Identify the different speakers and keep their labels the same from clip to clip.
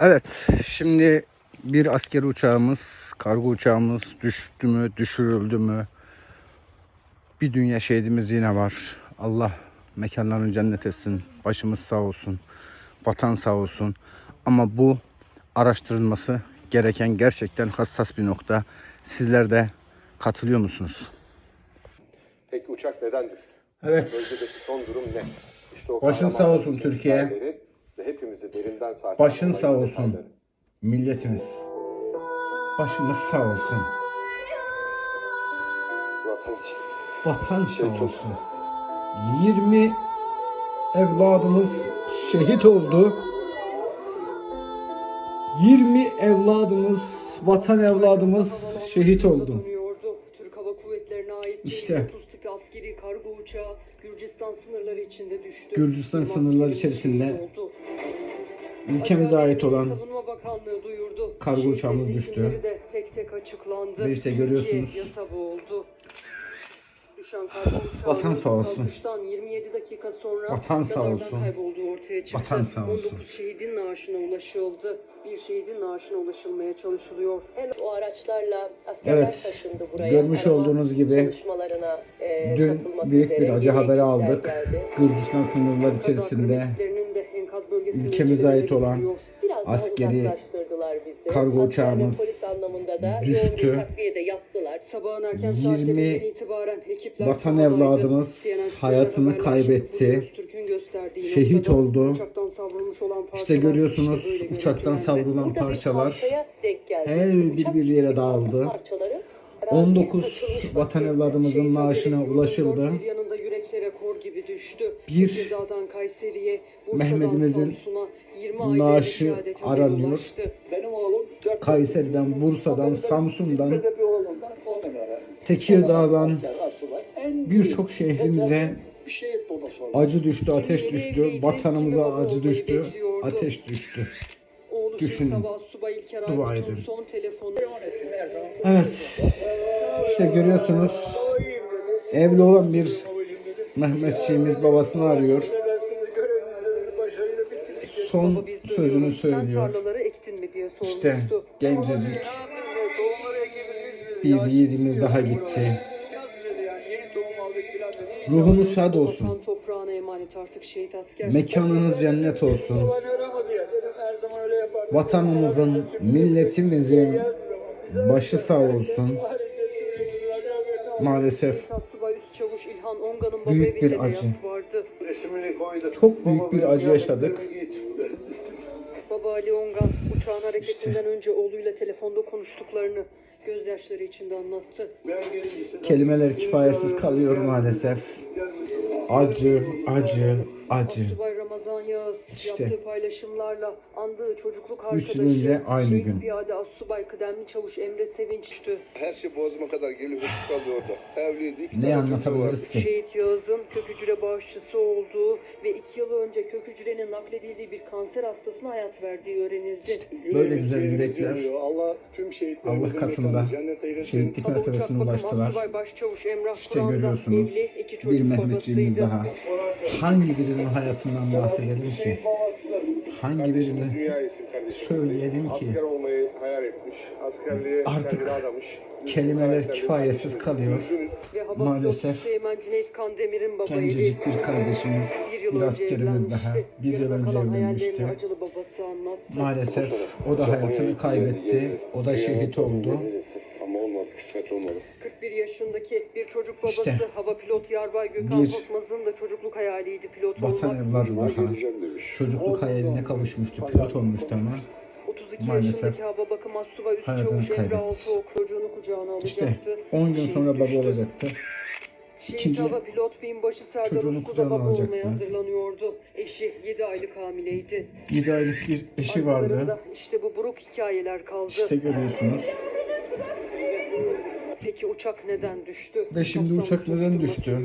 Speaker 1: Evet, şimdi bir asker uçağımız, kargo uçağımız düştü mü, düşürüldü mü? Bir dünya şehidimiz yine var. Allah mekanlarını cennet etsin. Başımız sağ olsun. Vatan sağ olsun. Ama bu araştırılması gereken gerçekten hassas bir nokta. Sizler de katılıyor musunuz?
Speaker 2: Peki uçak neden düştü?
Speaker 1: Evet.
Speaker 2: Bölgedeki son durum ne? İşte o
Speaker 1: Başın sağ olsun Türkiye.
Speaker 2: Hepimizi derinden sarsan
Speaker 1: Başın sağ olsun.
Speaker 2: detayları.
Speaker 1: Milletimiz. Başımız sağ olsun.
Speaker 2: Vatan.
Speaker 1: Vatan sağ olsun. 20 evladımız şehit oldu. 20 evladımız, vatan evladımız şehit oldu.
Speaker 3: Türk Hava Kuvvetleri'ne ait
Speaker 1: İşte.
Speaker 3: 30 tipi askeri kargo uçağı Gürcistan sınırları içinde düştü.
Speaker 1: Gürcistan sınırları içerisinde. Ülkemize ait olan kargo uçağımız düştü. Ve işte görüyorsunuz. Vatan sağ olsun.
Speaker 3: kalkıştan 27 dakika sonra
Speaker 1: Vatan sağ olsun. Vatan sağ olsun.
Speaker 3: 19 şehidin naaşına ulaşıldı. Bir şehidin naaşına ulaşılmaya çalışılıyor. Hemen o araçlarla askerler
Speaker 1: Evet,
Speaker 3: taşındı buraya.
Speaker 1: görmüş
Speaker 3: Arama
Speaker 1: olduğunuz gibi
Speaker 3: e,
Speaker 1: dün büyük bir acı haberi aldık. Gürcistan sınırları
Speaker 3: Kaza
Speaker 1: içerisinde ülkemize ait olan askeri kargo uçağımız
Speaker 3: polis anlamında da
Speaker 1: düştü.
Speaker 3: yoğun bir takviye de yaptılar. Sabahın erken
Speaker 1: 20
Speaker 3: saatlerinden itibaren ekipler
Speaker 1: vatan evladımız hayatını kaybetti. Şehit oldu.
Speaker 3: uçaktan savrulmuş olan
Speaker 1: İşte
Speaker 3: parçalar
Speaker 1: görüyorsunuz uçaktan savrulan parçalar her bir bir yere dağıldı.
Speaker 3: parçaları araziye
Speaker 1: 19
Speaker 3: kaçırılmış
Speaker 1: vatan evladımızın
Speaker 3: haberinin
Speaker 1: ulaşıldı.
Speaker 3: dört bir yanında yüreklere kor gibi düştü.
Speaker 1: Bir
Speaker 3: Tekirdağ'dan Kayseri'ye, Bursa'dan
Speaker 1: Mehmet'imizin
Speaker 3: Samsun'a 20 aileyle
Speaker 1: naaşı aranıyor. Kayseri'den, Bursa'dan, Samsun'dan. Tekirdağ'dan birçok şehrimize
Speaker 4: oldu.
Speaker 1: acı düştü, ateş düştü. Vatanımıza acı düştü, ateş düştü. Düşünün. Dua edin.
Speaker 3: son telefonu.
Speaker 1: Evet. İşte görüyorsunuz evli olan bir Mehmetçiğimiz babasını arıyor. Son sözünü söylüyor. İşte gencecik bir yiğidimiz daha gitti. Ruhunuz şad olsun. Mekanınız cennet olsun. Vatanımızın, milletimizin başı sağ olsun. Maalesef Büyük bir acı. Çok büyük bir acı yaşadık.
Speaker 3: Baba Ali Ongan uçağın hareketinden önce oğluyla telefonda konuştuklarını gözyaşları içinde anlattı.
Speaker 1: kelimeler kifayetsiz kalıyor maalesef. Acı, acı, acı.
Speaker 3: Subay Ramazan Yağız
Speaker 1: İşte.
Speaker 3: Paylaşımlarla andığı çocukluk arkadaşı
Speaker 1: önce aynı
Speaker 3: Şehit
Speaker 1: gün.
Speaker 3: Piyade Assubay Kıdemli Çavuş Emre Sevinç'tü.
Speaker 5: Her şey boğazıma kadar geliyor kalıyordu. Evliydi. iki
Speaker 1: Ne
Speaker 5: tane çocuğu
Speaker 1: anlatabiliriz
Speaker 5: vardı.
Speaker 1: ki?
Speaker 3: Şehit Yağız'ın kök hücre bağışçısı olduğu ve iki yıl önce kök hücrenin nakledildiği bir kanser hastasına hayat verdiği öğrenildi.
Speaker 1: Böyle güzel yürekler
Speaker 5: yanıyor. Allah tüm şehitlerimizin
Speaker 1: Allah katında
Speaker 5: mekanını cennet eylesin.
Speaker 1: şehitlik mertebesine
Speaker 3: uçak bakım
Speaker 1: ulaştılar.
Speaker 3: Assubay Başçavuş Emrah
Speaker 1: İşte
Speaker 3: Kur'an'da
Speaker 1: görüyorsunuz
Speaker 3: evli, iki
Speaker 1: bir
Speaker 3: çocuk
Speaker 1: Mehmetçiğimiz
Speaker 3: babasıydı.
Speaker 1: daha. Hangi birinin hayatından bahsedelim ki? Hangi birini söyleyelim ki?
Speaker 5: Asker olmayı hayal etmiş. Askerliğe
Speaker 1: Artık kelimeler kifayetsiz kalıyor. Maalesef. Gencecik bir kardeşimiz,
Speaker 3: Bir
Speaker 1: askerimiz daha. Bir yıl önce evlenmişti. Maalesef o da hayatını kaybetti. O da şehit oldu.
Speaker 5: Ama olmadı. Kısmet olmadı.
Speaker 3: 41 yaşındaki bir çocuk babası
Speaker 1: İşte
Speaker 3: hava pilot Yarbay Gökhan
Speaker 1: bir
Speaker 3: Korkmaz'ın da çocukluk hayaliydi pilot
Speaker 1: Vatan
Speaker 3: olmak.
Speaker 1: evladı daha.
Speaker 5: Geleceğim demiş.
Speaker 1: Çocukluk hayaline kavuşmuştu. Pilot olmuştu ama
Speaker 3: 32
Speaker 1: maalesef
Speaker 3: yaşındaki hava bakım Assubay Üst
Speaker 1: hayatını
Speaker 3: Çavuş Emre
Speaker 1: kaybetti.
Speaker 3: Altıok çocuğunu kucağına alacaktı.
Speaker 1: işte 10 gün
Speaker 3: Şehit
Speaker 1: sonra baba
Speaker 3: düştü.
Speaker 1: olacaktı.
Speaker 3: Şehit
Speaker 1: İkinci
Speaker 3: hava pilot binbaşı Serdar
Speaker 1: çocuğunu
Speaker 3: Uslu da
Speaker 1: kucağına
Speaker 3: baba olmaya
Speaker 1: alacaktı.
Speaker 3: hazırlanıyordu. Eşi 7 aylık hamileydi.
Speaker 1: 7 aylık bir eşi vardı.
Speaker 3: Arkalarında işte bu buruk hikayeler kaldı.
Speaker 1: İşte görüyorsunuz.
Speaker 3: Peki uçak neden düştü?
Speaker 1: Ve şimdi uçak neden düştü?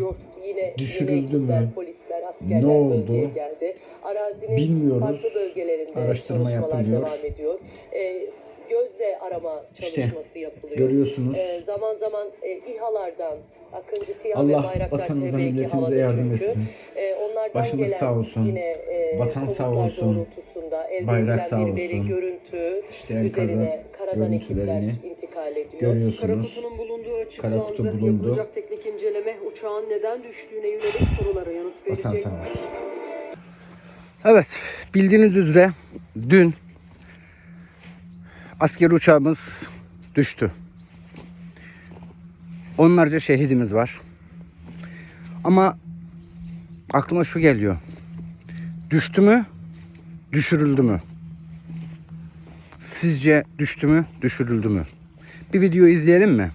Speaker 6: Yine
Speaker 1: Düşürüldü mü?
Speaker 6: Polisler, askerler
Speaker 1: Ne oldu?
Speaker 6: geldi. Arazinin
Speaker 1: Bilmiyoruz. Araştırma yapılıyor.
Speaker 6: devam ediyor. Ee, gözle arama
Speaker 1: İşte
Speaker 6: çalışması yapılıyor.
Speaker 1: Görüyorsunuz.
Speaker 6: Ee, zaman zaman e, İHA'lardan Akıncı Tiyan ve
Speaker 1: Allah
Speaker 6: Bayraktar
Speaker 1: vatanımıza, milletimize yardım
Speaker 6: çünkü.
Speaker 1: etsin.
Speaker 6: E, onlardan
Speaker 1: Başımız
Speaker 6: gelen
Speaker 1: sağ olsun.
Speaker 6: Yine, e,
Speaker 1: Vatan sağ olsun. Bayrak sağ
Speaker 6: bir veri
Speaker 1: olsun.
Speaker 6: görüntü
Speaker 1: İşte enkazın görüntülerini. Görüyorsunuz.
Speaker 3: Kara kutunun bulunduğu
Speaker 1: Kara
Speaker 3: açıklandı.
Speaker 1: kutu bulundu.
Speaker 3: Yapılacak teknik inceleme uçağın neden düştüğüne yönelik sorulara yanıt
Speaker 1: Vatan
Speaker 3: verecek.
Speaker 1: sağ olsun. Evet, bildiğiniz üzere dün askeri uçağımız düştü. Onlarca şehidimiz var. Ama aklıma şu geliyor. Düştü mü? Düşürüldü mü? Sizce düştü mü? Düşürüldü mü? Bir video izleyelim mi?